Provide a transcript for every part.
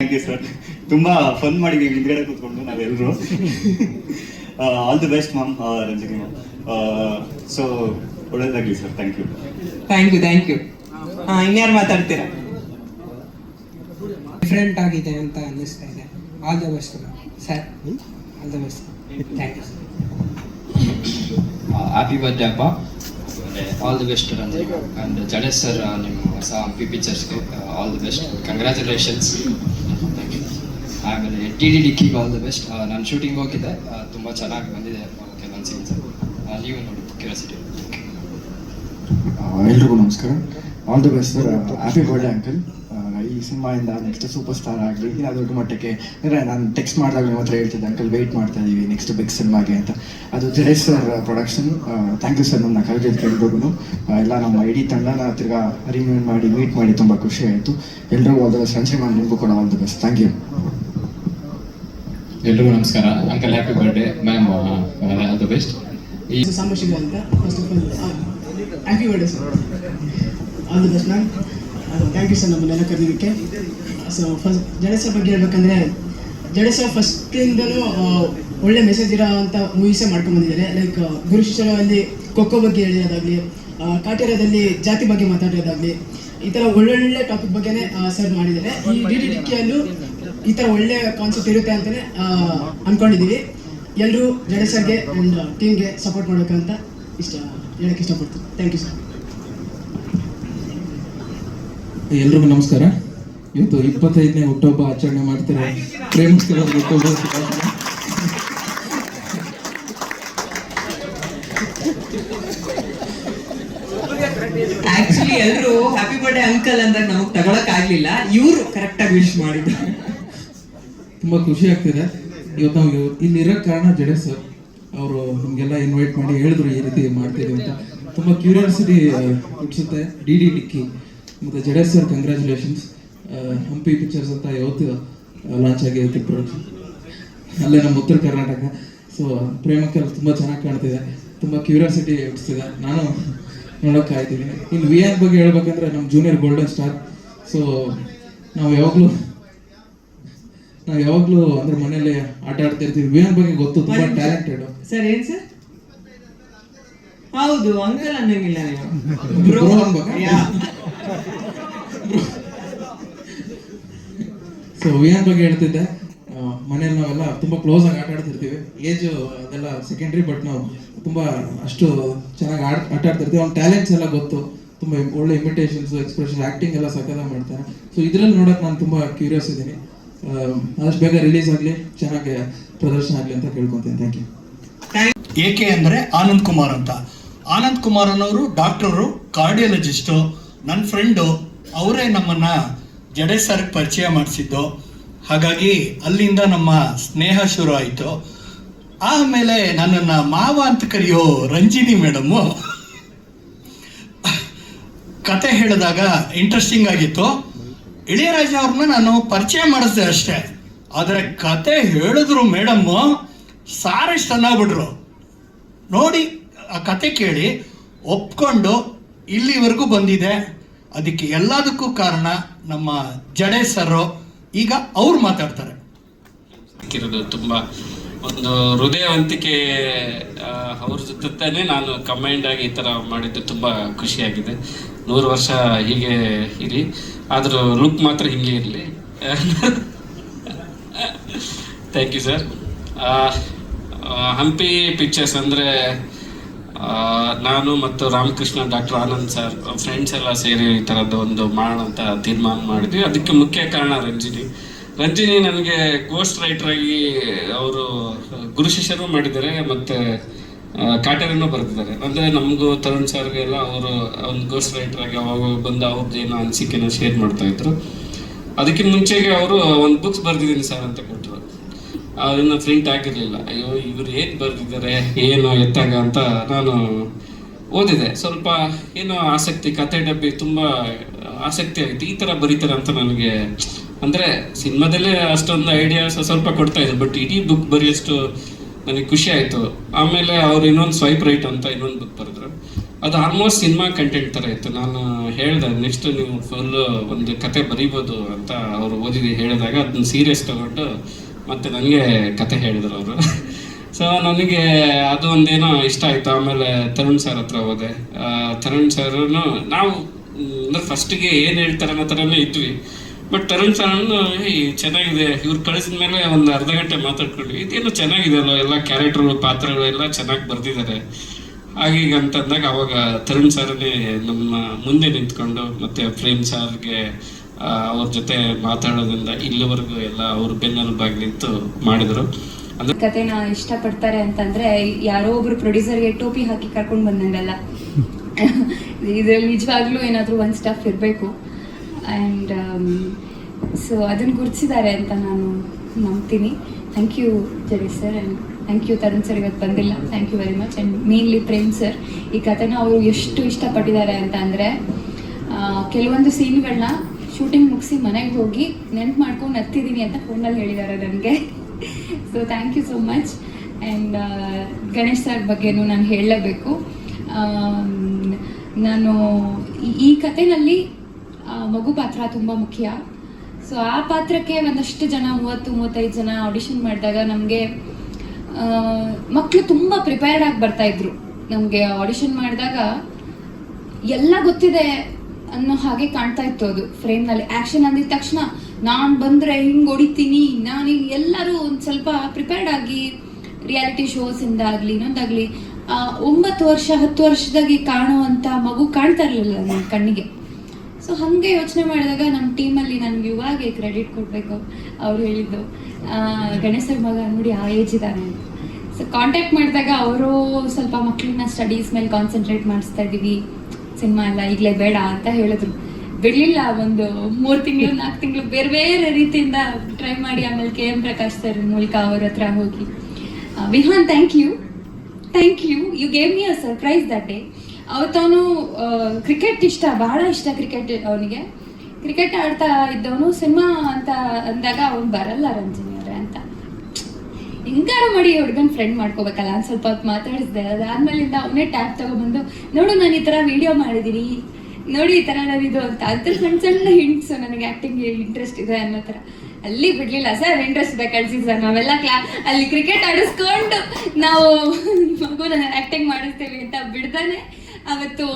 Thank you sir ತುಂಬಾ fun ಮಾಡಿದೀವಿ ಹಿಂದ್ಗಡೆ ಕೂತ್ಕೊಂಡು ನಾವೆಲ್ಲರೂ all the best ma'am Ranjani ma'am so ಒಳ್ಳೇದಾಗ್ಲಿ sir thank you thank you thank you ಹಾ ಇನ್ಯಾರು ಮಾತಾಡ್ತೀರಾ? ಡಿಫ್ರೆಂಟ್ ಆಗಿದೆ ಅಂತ ಅನ್ನಿಸ್ತಾ ಇದೆ. All the best sir all the best thank you happy birthday ಅಪ್ಪ. All the best Ranjani. And Jadesh sir ನಿಮ್ಮ ಹೊಸ ಪಿ ಪಿಕ್ಚರ್ಸ್ಗೆ ಆಲ್ ದಿ ಬೆಸ್ಟ್ ಕಂಗ್ರ್ಯಾಚುಲೇಷನ್ಸ್ ಆಮೇಲೆ ಟಿ ಡಿ ಡಿಕ್ಕಿಗೆ ಆಲ್ ದ ಬೆಸ್ಟ್. ನಾನು ಶೂಟಿಂಗ್ ಹೋಗಿದ್ದೆ. ತುಂಬ ಚೆನ್ನಾಗಿ ಬಂದಿದೆ. ಕೆಲವೊಂದು ಸೀನ್ಸ್ ನೀವು ನೋಡಿ ಕ್ಯೂರಿಯಾಸಿಟಿ ಎಲ್ರಿಗೂ ನಮಸ್ಕಾರ. All the best sir happy birthday uncle ಈ ಸಿನಿಮಾಯಿಂದ ನೆಕ್ಸ್ಟ್ ಸೂಪರ್ ಸ್ಟಾರ್ ಆಗಲಿ ಇಲ್ಲ ದೊಡ್ಡ ಮಟ್ಟಕ್ಕೆ, ಅಂದರೆ ನಾನು ಟೆಕ್ಸ್ಟ್ ಮಾಡಿದಾಗ ನಿಮ್ಮ ಹತ್ರ ಹೇಳ್ತಿದ್ದೆ ಅಂಕಲ್ ವೆಯ್ಟ್ ಮಾಡ್ತಾ ಇದ್ದೀವಿ ನೆಕ್ಸ್ಟ್ ಬಿಗ್ ಸಿನಿಮಾಗೆ ಅಂತ. ಅದು Jayesh sir production thank you sir ನನ್ನ ಕರೆದಿದ್ದಕ್ಕೆ ಎಲ್ರಿಗೂ ಎಲ್ಲ ನಮ್ಮ ಇಡೀ ತಂಡನ ತಿರ್ಗಾ ರಿಮ್ಯೂನ್ ಮಾಡಿ ಮೀಟ್ ಮಾಡಿ ತುಂಬ ಖುಷಿ ಆಯಿತು. ದ ಬೆಸ್ಟ್ ರಂಜನಿ ಮ್ಯಾಮ್ ನಿಮಗೂ ಕೂಡ all the best thank you ಎಲ್ರಿಗೂ ನಮಸ್ಕಾರ. Uncle happy birthday ma'am all the best ಈ ಸಾಂಬಶಿವ ಅಂತ first of all happy birthday sir all the best ma'am thank you sir ನಮ್ಮನ್ನೆಲ್ಲ ಕರೆದಿದ್ದಕ್ಕೆ ಸೊ ಫಸ್ಟ್ ಜಡೇಶ ಬಗ್ಗೆ ಹೇಳ್ಬೇಕಂದ್ರೆ ಫಸ್ಟ್ ಫಸ್ಟಿಂದನೂ ಒಳ್ಳೆ ಮೆಸೇಜ್ ಇರೋ ಅಂತ ಮೂವೀಸೇ ಮಾಡ್ಕೊಂಡ್ಬಂದಿದ್ದಾರೆ ಲೈಕ್ ಗುರು ಖೋಖೋ ಬಗ್ಗೆ ಹೇಳಿರೋದಾಗಲಿ ಕಾಟೇರದಲ್ಲಿ ಜಾತಿ ಬಗ್ಗೆ ಮಾತಾಡೋದಾಗಲಿ ಈ ಥರ ಒಳ್ಳೊಳ್ಳೆ ಟಾಪಿಕ್ ಬಗ್ಗೆನೇ ಸರ್ ಮಾಡಿದ್ದಾರೆ. ಈ ಡಿ ಡಿ ಡಿಕ್ಕಿಯಲ್ಲೂ ಈ ಥರ ಒಳ್ಳೆ ಕಾನ್ಸೆಪ್ಟ್ ಇರುತ್ತೆ ಅಂತಾನೆ ಅನ್ಕೊಂಡಿದೀವಿ. ಎಲ್ಲರೂ ಜಡೇಶ್ ಸರ್ಗೆ ಆ್ಯಂಡ್ ಟೀಮ್ಗೆ ಸಪೋರ್ಟ್ ಮಾಡ್ಬೇಕಂತ ಇಷ್ಟ ಹೇಳಕ್ಕೆ ಇಷ್ಟಪಡ್ತೀನಿ. ಥ್ಯಾಂಕ್ ಯು ಸರ್ ಎಲ್ರಿಗೂ ನಮಸ್ಕಾರ. ಇವತ್ತು ಇಪ್ಪತ್ತೈದನೇ ಹುಟ್ಟುಹಬ್ಬ ಆಚರಣೆ ಮಾಡ್ತಾರೆ. ಪ್ರೇಮಿಸ್ಕರ ಹುಟ್ಟುಹಬ್ಬ. ಆಕ್ಚುಲಿ ಎಲ್ಲರೂ ಹ್ಯಾಪಿ ಬರ್ಡೇ ಅಂಕಲ್ ಅಂದಾಗ ನಮಗ್ ತಗೊಳಕ್ ಆಗ್ಲಿಲ್ಲ. ಇವ್ರು ಕರೆಕ್ಟ್ ಆಗಿ ವಿಶ್ ಮಾಡಿದ್ರು ತುಂಬಾ ಖುಷಿ ಆಗ್ತಿದೆ. ಇವತ್ತು ನಾವು ಇಲ್ಲಿ ಇರೋಕ್ ಕಾರಣ ಜಡೆ ಸರ್, ಅವರು ನಮಗೆಲ್ಲ ಇನ್ವೈಟ್ ಮಾಡಿ ಹೇಳಿದ್ರು ಈ ರೀತಿ ಮಾಡ್ತೀವಿ ಅಂತ. ತುಂಬಾ ಕ್ಯೂರಿಯಾಸಿಟಿ ಹುಟ್ಟಿಸುತ್ತೆ. ಡಿ ಡಿ ಟಿಕ್ಕಿ ಮತ್ತೆ Jadesh sir congratulations Hampi pictures ಅಂತ ಯಾವತ್ತು ಲಾಂಚ್ ಆಗಿರುತ್ತೆ ಪ್ರೊಡಕ್ಷನ್ ಅಲ್ಲೇ ನಮ್ಮ ಉತ್ತರ ಕರ್ನಾಟಕ. ಸೊ ಪ್ರೇಮಕಲ್ ತುಂಬ ಚೆನ್ನಾಗಿ ಕಾಣ್ತಿದೆ. ತುಂಬ ಕ್ಯೂರಿಯಾಸಿಟಿ ಹುಟ್ಟಿಸ್ತಿದೆ. ನಾನು ನೋಡೋಕೆ ಕಾಯ್ತಿದ್ದೀನಿ. ಇನ್ನು ವಿ ಆರ್ ಬಗ್ಗೆ ಹೇಳ್ಬೇಕಂದ್ರೆ ನಮ್ಮ ಜೂನಿಯರ್ ಗೋಲ್ಡನ್ ಸ್ಟಾರ್ ಸೊ ನಾವು ಯಾವಾಗಲೂ ನಾವು ಯಾವಾಗ್ಲೂ ಅಂದ್ರೆ ಮನೇಲಿ ಆಟ ಆಡ್ತಾ ಇರ್ತೀವಿ. ಆರ್ ಬಗ್ಗೆ ಗೊತ್ತು ತುಂಬಾ ಟ್ಯಾಲೆಂಟೆಡ್ ಸರ್. ಏನ್ ಸರ್? ಹೌದು ಅಂಕಲ್ ಅನ್ನಂಗಿಲ್ಲ ನೀವು. ಸೊ ವಿ ಆರ್ ಬಗ್ಗೆ ಹೇಳ್ತಿದ್ದೆ. ಮನೇಲಿ ನಾವೆಲ್ಲ ತುಂಬಾ ಕ್ಲೋಸ್ ಆಗಿ ಆಟ ಆಡ್ತಿರ್ತೀವಿ. ಏಜ್ ಅದೆಲ್ಲ ಸೆಕೆಂಡ್ರಿ ಬಟ್ ನಾವು ತುಂಬಾ ಅಷ್ಟು ಚೆನ್ನಾಗಿ ಆಡ್ ಆಟ ಆಡ್ತಿರ್ತೀವಿ. ಅವ್ನ ಟ್ಯಾಲೆಂಟ್ಸ್ ಎಲ್ಲ ಗೊತ್ತು. ತುಂಬಾ ಒಳ್ಳೆ ಇಮಿಟೇಷನ್ಸ್ ಎಕ್ಸ್ಪ್ರೆಷನ್ ಆಕ್ಟಿಂಗ್ ಎಲ್ಲ ಸಕ್ಕತ್ತಾಗಿ ಮಾಡ್ತಾರೆ. ಸೊ ಇದ್ರಲ್ಲಿ ನೋಡೋಕೆ ನಾನು ತುಂಬಾ ಕ್ಯೂರಿಯಸ್ ಇದ್ದೀನಿ. ಆದಷ್ಟು ಬೇಗ ರಿಲೀಸ್ ಆಗಲಿ, ಚೆನ್ನಾಗಿ ಪ್ರದರ್ಶನ ಆಗಲಿ ಅಂತ ಕೇಳ್ಕೊತೀನಿ. ಥ್ಯಾಂಕ್ ಯು ಏಕೆ ಅಂದರೆ ಆನಂದ್ ಕುಮಾರ್ ಅಂತ. ಆನಂದ್ ಕುಮಾರ್ ಅನ್ನೋರು ಡಾಕ್ಟರು ಕಾರ್ಡಿಯಾಲಜಿಸ್ಟು ನನ್ನ ಫ್ರೆಂಡು ಅವರೇ ನಮ್ಮನ್ನು ಜಡೆ ಸರ್ಗೆ ಪರಿಚಯ ಮಾಡಿಸಿದ್ದು. ಹಾಗಾಗಿ ಅಲ್ಲಿಂದ ನಮ್ಮ ಸ್ನೇಹ ಶುರು ಆಯಿತು. ಆಮೇಲೆ ನನ್ನನ್ನು ಮಾವ ಅಂತ ಕರೆಯೋ ರಂಜಿನಿ ಮೇಡಮ್ಮು ಕತೆ ಹೇಳಿದಾಗ ಇಂಟ್ರೆಸ್ಟಿಂಗ್ ಆಗಿತ್ತು. ಇಳಿಯರಾಜ ಅವ್ರನ್ನ ನಾನು ಪರಿಚಯ ಮಾಡಿಸ್ದೆ ಅಷ್ಟೇ. ಆದರೆ ಕತೆ ಹೇಳಿದ್ರು ಮೇಡಮ್ಮು ಸಾರಷ್ಟು ಚೆನ್ನಾಗ್ಬಿಟ್ರು. ನೋಡಿ, ಆ ಕತೆ ಕೇಳಿ, ಒಪ್ಕೊಂಡು ಇಲ್ಲಿವರೆಗೂ ಬಂದಿದೆ. ಅದಕ್ಕೆ ಎಲ್ಲದಕ್ಕೂ ಕಾರಣ ನಮ್ಮ ಜಡೇ ಸರ್ ಈಗ ಅವ್ರು ಮಾತಾಡ್ತಾರೆ. ತುಂಬಾ ತುಂಬ ಒಂದು ಹೃದಯವಂತಿಕೆ ಅವ್ರ ಜೊತೆನೇ ನಾನು ಕಂಬೈಂಡ್ ಆಗಿ ಈ ಥರ ಮಾಡಿದ್ದು ತುಂಬ ಖುಷಿಯಾಗಿದೆ. ನೂರು ವರ್ಷ ಹೀಗೆ ಇರಿ. ಆದರೂ ಲುಕ್ ಮಾತ್ರ ಹಿಂಗೆ ಇರಲಿ. Thank you sir Hampi pictures ಅಂದರೆ ನಾನು ಮತ್ತು Ramakrishna doctor Anand sir friends ಎಲ್ಲ ಸೇರಿ ಈ ಥರದ್ದು ಒಂದು ಮಾಡೋಣ ಅಂತ ತೀರ್ಮಾನ ಮಾಡಿದ್ವಿ. ಅದಕ್ಕೆ ಮುಖ್ಯ ಕಾರಣ ರಂಜಿನಿ. ರಂಜಿನಿ ನನಗೆ ಗೋಸ್ಟ್ ರೈಟರ್ ಆಗಿ ಅವರು ಗುರು ಶಿಷ್ಯರು ಮಾಡಿದ್ದಾರೆ ಮತ್ತೆ ಕಾಟರನ್ನು ಬರೆದಿದ್ದಾರೆ. ಅಂದರೆ ನಮಗೂ ತರುಣ್ ಸರ್ಗೆ ಎಲ್ಲ ಅವರು ಒಂದು ಗೋಸ್ಟ್ ರೈಟರ್ ಆಗಿ ಅವಾಗ ಬಂದು ಅವ್ರದ್ದು ಏನೋ ಅನಿಸಿಕೆನ ಶೇರ್ ಮಾಡ್ತಾ ಇದ್ರು. ಅದಕ್ಕೆ ಮುಂಚೆಗೆ ಅವರು ಒಂದು ಬುಕ್ಸ್ ಬರೆದಿದ್ದೀನಿ ಸರ್ ಅಂತ ಕೊಟ್ಟರು. ಅದನ್ನು ಪ್ರಿಂಟ್ ಆಗಿರಲಿಲ್ಲ. ಅಯ್ಯೋ, ಇವರು ಏನು ಬರೆದಿದ್ದಾರೆ, ಏನು ಎತ್ತಾಗ ಅಂತ ನಾನು ಓದಿದೆ. ಸ್ವಲ್ಪ ಏನೋ ಆಸಕ್ತಿ ಕತೆ ಡಬ್ಬಿ ತುಂಬ ಆಸಕ್ತಿ ಆಗಿತ್ತು. ಈ ಥರ ಬರೀತಾರೆ ಅಂತ ನನಗೆ ಅಂದರೆ ಸಿನಿಮಾದಲ್ಲೇ ಅಷ್ಟೊಂದು ಐಡಿಯಾಸ್ ಸ್ವಲ್ಪ ಕೊಡ್ತಾ ಇದ್ರು ಬಟ್ ಇಡೀ ಬುಕ್ ಬರೆಯೋಷ್ಟು ನನಗೆ ಖುಷಿ ಆಯ್ತು. ಆಮೇಲೆ ಅವ್ರು ಇನ್ನೊಂದು ಸ್ವೈಪ್ ರೈಟ್ ಅಂತ ಇನ್ನೊಂದು ಬುಕ್ ಬರೆದ್ರು. ಅದು ಆಲ್ಮೋಸ್ಟ್ ಸಿನಿಮಾ ಕಂಟೆಂಟ್ ಥರ ಇತ್ತು. ನಾನು ಹೇಳಿದೆ ನೆಕ್ಸ್ಟ್ ನೀವು ಫುಲ್ ಒಂದು ಕತೆ ಬರೀಬೋದು ಅಂತ ಅವರು ಓದಿದ್ವಿ ಹೇಳಿದಾಗ ಅದನ್ನ ಸೀರಿಯಸ್ ತಗೊಂಡು ಮತ್ತೆ ನನಗೆ ಕತೆ ಹೇಳಿದ್ರು ಅವರು. ಸೊ ನನಗೆ ಅದು ಒಂದೇನೋ ಇಷ್ಟ ಆಯಿತು. ಆಮೇಲೆ ತರುಣ್ ಸರ್ ಹತ್ರ ಹೋದೆ. ತರುಣ್ ಸರ್ನು ನಾವು, ಅಂದ್ರೆ ಫಸ್ಟಿಗೆ ಏನು ಹೇಳ್ತಾರೆ ಅನ್ನೋ ಥರನೇ ಇದ್ವಿ. ಬಟ್ ತರುಣ್ ಚಾನಲ್ ಚೆನ್ನಾಗಿದೆ. ಇವ್ರು ಕಳಿಸಿದ ಮೇಲೆ ಒಂದು ಅರ್ಧ ಗಂಟೆ ಮಾತಾಡ್ಕೊಂಡ್ವಿ ಇದೇನು ಚೆನ್ನಾಗಿದೆ ಅಲ್ಲ ಎಲ್ಲ ಕ್ಯಾರೆಕ್ಟರ್ಗಳು ಪಾತ್ರಗಳು ಎಲ್ಲ ಚೆನ್ನಾಗಿ ಬರ್ದಿದ್ದಾರೆ ಹಾಗೀಗ ಅಂತಂದಾಗ ಅವಾಗ ತರುಣ್ ಸರ್ನೇ ನಮ್ಮ ಮುಂದೆ ನಿಂತ್ಕೊಂಡು ಮತ್ತೆ ಪ್ರೇಮ್ ಸರ್ಗೆ ಅವ್ರ ಜೊತೆ ಮಾತಾಡೋದ್ರಿಂದ ಇಲ್ಲಿವರೆಗೂ ಎಲ್ಲ ಅವ್ರ ಬೆನ್ನೆಲುಬಾಗಿ ನಿಂತು ಮಾಡಿದರು. ಅಂದ್ರೆ ಕತೆನ ಇಷ್ಟಪಡ್ತಾರೆ ಅಂತಂದ್ರೆ ಯಾರೋ ಒಬ್ರು ಪ್ರೊಡ್ಯೂಸರ್ಗೆ ಟೋಪಿ ಹಾಕಿ ಕರ್ಕೊಂಡು ಬಂದಂಗಲ್ಲ. ಇದ್ರಲ್ಲಿ ನಿಜವಾಗ್ಲೂ ಏನಾದ್ರೂ ಒಂದು ಸ್ಟಫ್ ಇರಬೇಕು. ಆ್ಯಂಡ್ ಸೊ ಅದನ್ನು ಗುರುತಿಸಿದ್ದಾರೆ ಅಂತ ನಾನು ನಂಬ್ತೀನಿ. Thank you Jari sir and thank you Tarun sir ಇವತ್ತು ಬಂದಿಲ್ಲ. Thank you very much and mainly Prem sir ಈ ಕಥೆನ ಅವರು ಎಷ್ಟು ಇಷ್ಟಪಟ್ಟಿದ್ದಾರೆ ಅಂತ ಅಂದರೆ ಕೆಲವೊಂದು ಸೀನ್ಗಳನ್ನ ಶೂಟಿಂಗ್ ಮುಗಿಸಿ ಮನೆಗೆ ಹೋಗಿ ನೆನ್ಪು ಮಾಡ್ಕೊಂಡು ನತ್ತಿದ್ದೀನಿ ಅಂತ ಫೋನಲ್ಲಿ ಹೇಳಿದ್ದಾರೆ ನನಗೆ. So thank you so much and Ganesh sir ಬಗ್ಗೆನೂ ನಾನು ಹೇಳಲೇಬೇಕು. ನಾನು ಈ- ಕಥೆನಲ್ಲಿ ಮಗು ಪಾತ್ರ ತುಂಬ ಮುಖ್ಯ. ಸೊ ಆ ಪಾತ್ರಕ್ಕೆ ಒಂದಷ್ಟು ಜನ, ಮೂವತ್ತು, ಮೂವತ್ತೈದು ಜನ ಆಡಿಷನ್ ಮಾಡಿದಾಗ ನಮಗೆ ಮಕ್ಕಳು ತುಂಬ ಪ್ರಿಪೇರ್ಡ್ ಆಗಿ ಬರ್ತಾ ಇದ್ರು. ನಮಗೆ ಆಡಿಷನ್ ಮಾಡಿದಾಗ ಎಲ್ಲ ಗೊತ್ತಿದೆ ಅನ್ನೋ ಹಾಗೆ ಕಾಣ್ತಾ ಇತ್ತು ಅದು ಫ್ರೇಮ್ನಲ್ಲಿ ಆ್ಯಕ್ಷನ್ ಅಂದಿದ ತಕ್ಷಣ ನಾನು ಬಂದರೆ ಹಿಂಗೆ ಹೊಡಿತೀನಿ, ನಾನು ಎಲ್ಲರೂ ಒಂದು ಸ್ವಲ್ಪ ಪ್ರಿಪೇರ್ಡ್ ಆಗಿ ರಿಯಾಲಿಟಿ ಶೋಸಿಂದ ಆಗಲಿ ಇನ್ನೊಂದಾಗಲಿ ಒಂಬತ್ತು ವರ್ಷ, ಹತ್ತು ವರ್ಷದಾಗಿ ಕಾಣುವಂಥ ಮಗು ಕಾಣ್ತಾ ಇರಲಿಲ್ಲ ನನ್ನ ಕಣ್ಣಿಗೆ. ಸೊ ಹಾಗೆ ಯೋಚನೆ ಮಾಡಿದಾಗ ನಮ್ಮ ಟೀಮಲ್ಲಿ ನನಗೆ ಇವಾಗೆ ಕ್ರೆಡಿಟ್ ಕೊಡಬೇಕು ಅವ್ರು ಹೇಳಿದ್ದು. ಗಣೇಶರ ಮಗ ನೋಡಿ ಆ ಏಜ್ ಇದ್ದಾನೆ ಅಂತ. ಸೊ ಕಾಂಟ್ಯಾಕ್ಟ್ ಮಾಡಿದಾಗ ಅವರು ಸ್ವಲ್ಪ ಮಕ್ಕಳನ್ನ ಸ್ಟಡೀಸ್ ಮೇಲೆ ಕಾನ್ಸಂಟ್ರೇಟ್ ಮಾಡಿಸ್ತಾ ಇದ್ದೀವಿ. ಸಿನಿಮಾ ಎಲ್ಲ ಈಗಲೇ ಬೇಡ ಅಂತ ಹೇಳಿದ್ರು. ಬಿಡಲಿಲ್ಲ, ಒಂದು ಮೂರು ತಿಂಗಳು ನಾಲ್ಕು ತಿಂಗಳು ಬೇರೆ ಬೇರೆ ರೀತಿಯಿಂದ ಟ್ರೈ ಮಾಡಿ ಆಮೇಲೆ ಕೆ ಎಂ ಪ್ರಕಾಶ್ ಸರ್ ಮೂಲಕ ಅವ್ರ ಹತ್ರ ಹೋಗಿ. Vihan thank you thank you you gave me a surprise that day ಅವತ್ತವನು cricket ಇಷ್ಟ, ಬಹಳ ಇಷ್ಟ ಕ್ರಿಕೆಟ್ ಅವನಿಗೆ. ಕ್ರಿಕೆಟ್ ಆಡ್ತಾ ಇದ್ದವನು ಸಿನಿಮಾ ಅಂತ ಅಂದಾಗ ಅವ್ನು ಬರಲ್ಲ ರಂಜನಿ ಅವರೇ ಅಂತ. ಹೆಂಗಾರ ಮಾಡಿ ಹುಡುಗನ ಫ್ರೆಂಡ್ ಮಾಡ್ಕೋಬೇಕಲ್ಲ ಅಂತ ಸ್ವಲ್ಪ ಹೊತ್ತು ಮಾತಾಡಿಸ್ದೆ. ಅದಾದ್ಮೇಲಿಂದ ಅವನೇ ಟ್ಯಾಪ್ ತಗೊಬಂದು, ನೋಡು ನಾನು ಈ ಥರ ವಿಡಿಯೋ ಮಾಡಿದ್ದೀನಿ ನೋಡಿ ಈ ಥರ ನಾನು ಇದು ಅಂತ. ಅದ್ರ ಸಣ್ಣ ಸಣ್ಣ ಹಿಂಟ್ಸು ನನಗೆ ಆ್ಯಕ್ಟಿಂಗ್ ಇಂಟ್ರೆಸ್ಟ್ ಇದೆ ಅನ್ನೋ ಥರ ಅಲ್ಲಿ ಬಿಡ್ಲಿಲ್ಲ ಸರ್ ಇಂಟ್ರೆಸ್ಟ್ ಇದೆ ಕಳ್ಸಿ ಸರ್? ನಾವೆಲ್ಲ ಕ್ಲಾ, ಅಲ್ಲಿ ಕ್ರಿಕೆಟ್ ಆಡಿಸ್ಕೊಂಡು ನಾವು ನಾನು ಆ್ಯಕ್ಟಿಂಗ್ ಮಾಡಿಸ್ತೀವಿ ಅಂತ ಬಿಡ್ದಾನೆ. ಅವತ್ತು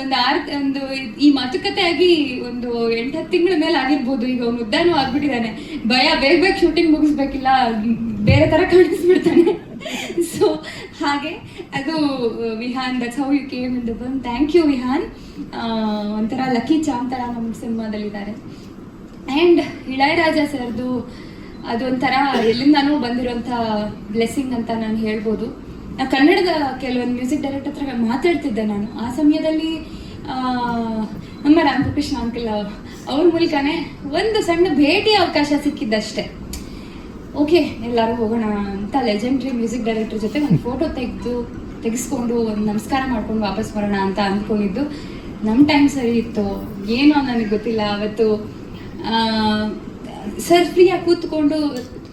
ಒಂದು ಆರ್ ಒಂದು ಈ ಮಾತುಕತೆ ಆಗಿ ಒಂದು ಎಂಟು ಹತ್ತು ತಿಂಗಳ ಮೇಲೆ ಆಗಿರ್ಬೋದು. ಈಗ ಅವ್ನು ಉದ್ದಾನು ಆಗ್ಬಿಟ್ಟಿದ್ದಾನೆ. ಭಯ, ಬೇಗ ಬೇಗ ಶೂಟಿಂಗ್ ಮುಗಿಸ್ಬೇಕಿಲ್ಲ. ಬೇರೆ ತರ ಕಾಣಿಸ್ಬಿಡ್ತಾನೆ. ಸೊ ಹಾಗೆ, ಅದು Vihan that's how you came in the thank you Vihan. ಒಂಥರ ಲಕ್ಕಿ ಚಾಮ್ ಥರ ನಮ್ಮ ಸಿನಿಮಾದಲ್ಲಿದ್ದಾರೆ. ಆ್ಯಂಡ್ ಇಳಯರಾಜ ಸರ್ದು ಅದೊಂಥರ ಎಲ್ಲಿಂದಾನೂ ಬಂದಿರೋಂಥ ಬ್ಲೆಸ್ಸಿಂಗ್ ಅಂತ ನಾನು ಹೇಳ್ಬೋದು. ಕನ್ನಡದ ಕೆಲವೊಂದು ಮ್ಯೂಸಿಕ್ ಡೈರೆಕ್ಟರ್ ಹತ್ರ ಮಾತಾಡ್ತಿದ್ದೆ ನಾನು. ಆ ಸಮಯದಲ್ಲಿ ನಮ್ಮ ರಾಮಕೃಷ್ಣ ಅಂಕಲ್ ಅವ್ರ. ಮೂಲಕನೇ ಒಂದು ಸಣ್ಣ ಭೇಟಿ ಅವಕಾಶ ಸಿಕ್ಕಿದ್ದಷ್ಟೇ. ಓಕೆ ಎಲ್ಲರೂ ಹೋಗೋಣ ಅಂತ ಲೆಜೆಂಡ್ರಿ ಮ್ಯೂಸಿಕ್ ಡೈರೆಕ್ಟರ್ ಜೊತೆ ಒಂದು ಫೋಟೋ ತೆಗೆದು, ತೆಗೆಸ್ಕೊಂಡು ಒಂದು ನಮಸ್ಕಾರ ಮಾಡ್ಕೊಂಡು ವಾಪಸ್ ಬರೋಣ ಅಂತ ಅಂದ್ಕೊಂಡಿದ್ದು. ನಮ್ಮ ಟೈಮ್ ಸರಿ ಇತ್ತು. ಏನೋ ನನಗೆ ಗೊತ್ತಿಲ್ಲ. ಅವತ್ತು ಸರ್ ಫ್ರೀಯಾಗಿ ಕೂತ್ಕೊಂಡು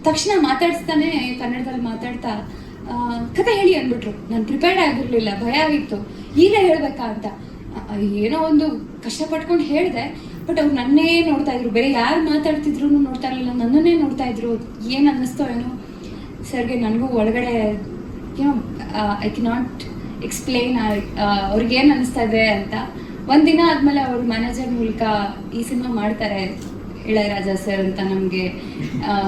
ತಕ್ಷಣ ಮಾತಾಡಿಸ್ತಾನೆ ಕನ್ನಡದಲ್ಲಿ ಮಾತಾಡ್ತಾ ಕತೆ ಹೇಳಿ ಅಂದ್ಬಿಟ್ರು. ನಾನು ಪ್ರಿಪೇರ್ಡ್ ಆಗಿರಲಿಲ್ಲ, ಭಯ ಆಗಿತ್ತು. ಈಗ ಹೇಳ್ಬೇಕಾ ಅಂತ. ಏನೋ ಒಂದು ಕಷ್ಟಪಟ್ಕೊಂಡು ಹೇಳಿದೆ ಬಟ್ ಅವ್ರು ನನ್ನೇ ನೋಡ್ತಾ ಇದ್ರು. ಬೇರೆ ಯಾರು ಮಾತಾಡ್ತಿದ್ರು ನೋಡ್ತಾ ಇರಲಿಲ್ಲ. ನನ್ನನ್ನೇ ನೋಡ್ತಾ ಇದ್ರು. ಏನು ಅನ್ನಿಸ್ತೋ ಏನೋ? ಸರ್ಗೆ ನನಗೂ ಒಳಗಡೆ, ಏನೋ ಐ ಕೆ ನಾಟ್ ಎಕ್ಸ್ಪ್ಲೇನ್ ಅವ್ರಿಗೆ ಏನು ಅನ್ನಿಸ್ತಾ ಇದೆ ಅಂತ. ಒಂದಿನ ಆದಮೇಲೆ ಅವ್ರ ಮ್ಯಾನೇಜರ್ ಮೂಲಕ ಈ ಸಿನಿಮಾ ಮಾಡ್ತಾರೆ ಇಳಯರಾಜ ಸರ್ ಅಂತ ನಮಗೆ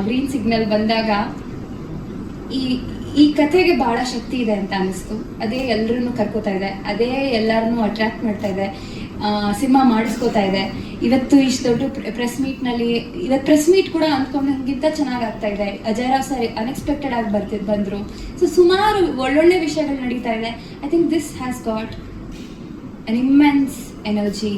ಗ್ರೀನ್ ಸಿಗ್ನಲ್ ಬಂದಾಗ ಈ ಈ ಕಥೆಗೆ ಬಹಳ ಶಕ್ತಿ ಇದೆ ಅಂತ ಅನಿಸ್ತು ಅದೇ ಎಲ್ಲರನ್ನು ಕರ್ಕೋತಾ ಇದೆ. ಅದೇ ಎಲ್ಲರನ್ನೂ ಅಟ್ರಾಕ್ಟ್ ಮಾಡ್ತಾ ಇದೆ. ಸಿನಿಮಾ ಮಾಡಿಸ್ಕೋತಾ ಇದೆ. ಇವತ್ತು ಇಷ್ಟು ದೊಡ್ಡ ಪ್ರೆಸ್ ಮೀಟ್ನಲ್ಲಿ ಇವತ್ತು ಪ್ರೆಸ್ ಮೀಟ್ ಕೂಡ ಅಂದ್ಕೊಂಡಂಗಿಂತ ಚೆನ್ನಾಗಿ ಆಗ್ತಾ ಇದೆ. ಅಜಯ್ ರಾವ್ ಸರ್ ಅನ್ಎಕ್ಸ್ಪೆಕ್ಟೆಡ್ ಆಗಿ ಬರ್ತಿದ್ ಬಂದ್ರು. ಸೊ ಸುಮಾರು ಒಳ್ಳೊಳ್ಳೆ ವಿಷಯಗಳು ನಡೀತಾ ಇದೆ. I think this has got an immense energy